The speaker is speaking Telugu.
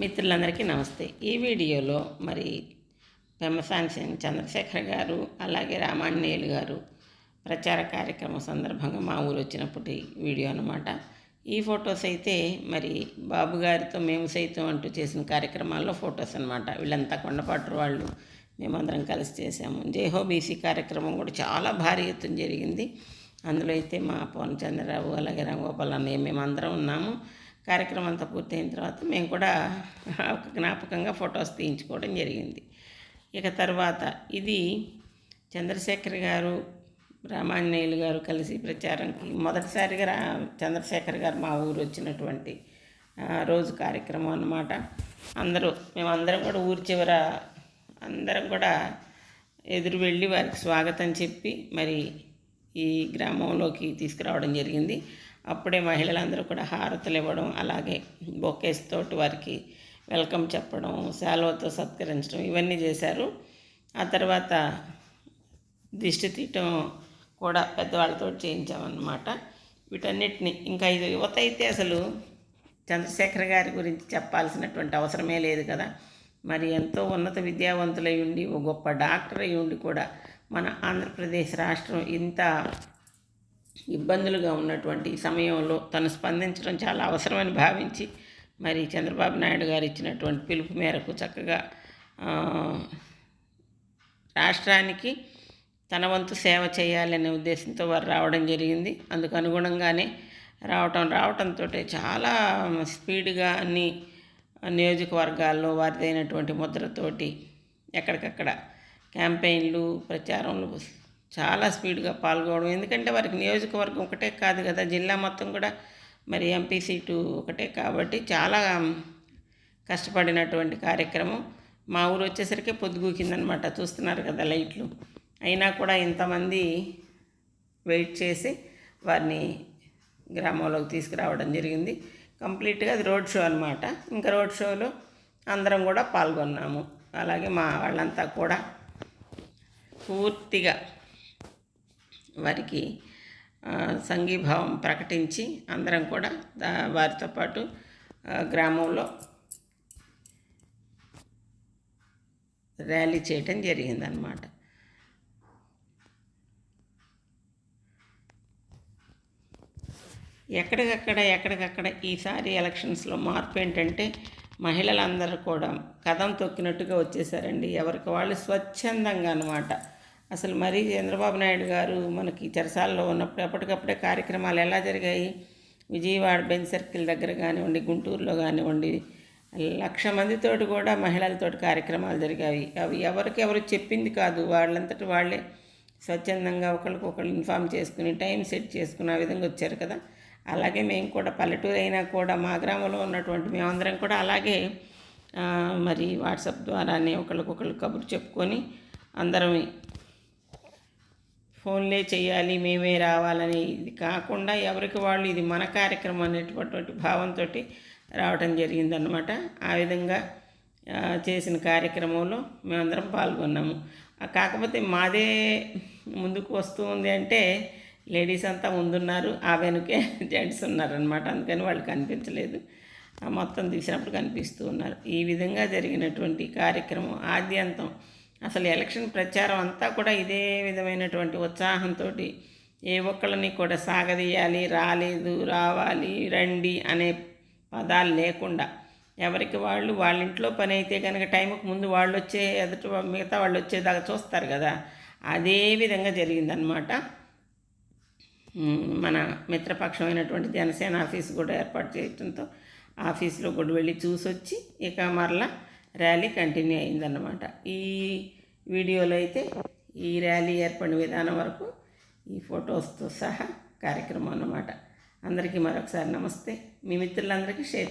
మిత్రులందరికీ నమస్తే. ఈ వీడియోలో మరి పెమ్మసాని చంద్రశేఖర్ గారు అలాగే రామాణేయులు గారు ప్రచార కార్యక్రమం సందర్భంగా మా ఊరు వచ్చినప్పటి వీడియో అనమాట ఈ ఫొటోస్ అయితే మరి బాబు గారితో మేము సైతం అంటూ చేసిన కార్యక్రమాల్లో ఫొటోస్ అనమాట వీళ్ళంతా కొండపాటు వాళ్ళు మేమందరం కలిసి చేసాము జేహో బీసీ కార్యక్రమం కూడా చాలా భారీ ఎత్తున జరిగింది. అందులో అయితే మా పవన్ చంద్రరావు అలాగే రామగోపాల్ అన్నయ్య మేమందరం ఉన్నాము. కార్యక్రమం అంతా పూర్తయిన తర్వాత మేము కూడా ఒక జ్ఞాపకంగా ఫొటోస్ తీయించుకోవడం జరిగింది. ఇక తర్వాత ఇది చంద్రశేఖర్ గారు రామాంజనేయులు గారు కలిసి ప్రచారంకి మొదటిసారిగా రా చంద్రశేఖర్ గారు మా ఊరు వచ్చినటువంటి ఆ, రోజు కార్యక్రమం అన్నమాట. అందరూ మేమందరం కూడా ఊరి చివర అందరం కూడా ఎదురు వెళ్ళి వారికి స్వాగతం చెప్పి మరి ఈ గ్రామంలోకి తీసుకురావడం జరిగింది. అప్పుడే మహిళలందరూ కూడా హారతులు ఇవ్వడం అలాగే బొకేస్ తోటి వారికి వెల్కమ్ చెప్పడం శాలువతో సత్కరించడం ఇవన్నీ చేశారు. ఆ తర్వాత దిష్టి తీయటం కూడా పెద్దవాళ్ళతో చేయించామన్నమాట. వీటన్నిటిని ఇంకా ఇది యువత అయితే అసలు చంద్రశేఖర్ గారి గురించి చెప్పాల్సినటువంటి అవసరమే లేదు కదా. మరి ఎంతో ఉన్నత విద్యావంతులై ఉండి ఓ గొప్ప డాక్టర్ అయి ఉండి కూడా మన ఆంధ్రప్రదేశ్ రాష్ట్రం ఇంత ఇబ్బందులుగా ఉన్నటువంటి సమయంలో తను స్పందించడం చాలా అవసరమని భావించి మరి చంద్రబాబు నాయుడు గారు ఇచ్చినటువంటి పిలుపు మేరకు చక్కగా రాష్ట్రానికి తన వంతు సేవ చేయాలనే ఉద్దేశంతో వారు రావడం జరిగింది. అందుకు అనుగుణంగానే రావటం రావటంతో చాలా స్పీడ్గా అన్ని నియోజకవర్గాల్లో వారిదైనటువంటి ముద్రతోటి ఎక్కడికక్కడ క్యాంపెయిన్లు ప్రచారంలు చాలా స్పీడ్గా పాల్గొనడం. ఎందుకంటే వారికి నియోజకవర్గం ఒకటే కాదు కదా జిల్లా మొత్తం కూడా మరి ఎంపీ సీటు ఒకటే కాబట్టి చాలా కష్టపడినటువంటి కార్యక్రమం. మా ఊరు వచ్చేసరికి పొద్దుగూకిందనమాట చూస్తున్నారు కదా లైట్లు. అయినా కూడా ఇంతమంది వెయిట్ చేసి వారిని గ్రామంలోకి తీసుకురావడం జరిగింది. కంప్లీట్గా అది రోడ్ షో అనమాట. ఇంకా రోడ్ షోలో అందరం కూడా పాల్గొన్నాము. అలాగే మా వాళ్ళంతా కూడా పూర్తిగా వారికి సంఘీభావం ప్రకటించి అందరం కూడా దా- వారితో పాటు గ్రామంలో ర్యాలీ చేయటం జరిగిందనమాట ఎక్కడికక్కడ ఎక్కడికక్కడ ఈసారి ఎలక్షన్స్లో మార్పు ఏంటంటే మహిళలందరూ కూడా కథం తొక్కినట్టుగా వచ్చేసారండి. ఎవరికి వాళ్ళు స్వచ్ఛందంగా అనమాట అసలు మరీ చంద్రబాబు నాయుడు గారు మనకి చెరసాలలో ఉన్నప్పుడు ఎప్పటికప్పుడే కార్యక్రమాలు ఎలా జరిగాయి? విజయవాడ బెంచ్ సర్కిల్ దగ్గర కానివ్వండి గుంటూరులో కానివ్వండి లక్ష మందితోటి కూడా మహిళలతోటి కార్యక్రమాలు జరిగాయి. అవి ఎవరికి ఎవరు చెప్పింది కాదు. వాళ్ళంతటి వాళ్ళే స్వచ్ఛందంగా ఒకరికొకరు ఇన్ఫామ్ చేసుకుని టైం సెట్ చేసుకున్న విధంగా వచ్చారు కదా. అలాగే మేము కూడా పల్లెటూరు అయినా కూడా మా గ్రామంలో ఉన్నటువంటి మేమందరం కూడా అలాగే మరి వాట్సాప్ ద్వారానే ఒకరికొకరు కబురు చెప్పుకొని అందరం ఫోన్లే చేయాలి మేమే రావాలని. ఇది కాకుండా ఎవరికి వాళ్ళు ఇది మన కార్యక్రమం అనేటటువంటి భావంతో రావటం జరిగిందనమాట ఆ విధంగా చేసిన కార్యక్రమంలో మేమందరం పాల్గొన్నాము. కాకపోతే మాదే ముందుకు వస్తూ ఉంది అంటే లేడీస్ అంతా ముందున్నారు ఆ వెనుకే జెంట్స్ ఉన్నారనమాట అందుకని వాళ్ళు కనిపించలేదు. మొత్తం తీసినప్పుడు కనిపిస్తూ ఉన్నారు. ఈ విధంగా జరిగినటువంటి కార్యక్రమం ఆద్యంతం అసలు ఎలక్షన్ ప్రచారం అంతా కూడా ఇదే విధమైనటువంటి ఉత్సాహంతో ఏ ఒక్కళ్ళని కూడా సాగదీయాలి రాలేదు రావాలి రండి అనే పదాలు లేకుండా ఎవరికి వాళ్ళు వాళ్ళ ఇంట్లో పని అయితే కనుక టైంకి ముందు వాళ్ళు వచ్చే ఎదుటి మిగతా వాళ్ళు వచ్చేదాకా చూస్తారు కదా. అదే విధంగా జరిగిందనమాట ఉమ్, మన మిత్రపక్షమైనటువంటి జనసేన ఆఫీస్ కూడా ఏర్పాటు చేయడంతో ఆఫీస్లో కూడా వెళ్ళి చూసొచ్చి ఇక మరలా ర్యాలీ కంటిన్యూ అయిందన్నమాట. ఈ వీడియోలో అయితే ఈ ర్యాలీ ఏర్పడిన విధానం వరకు ఈ ఫొటోస్తో సహా కార్యక్రమం అన్నమాట. అందరికీ మరొకసారి నమస్తే. మీ మిత్రులందరికీ షేర్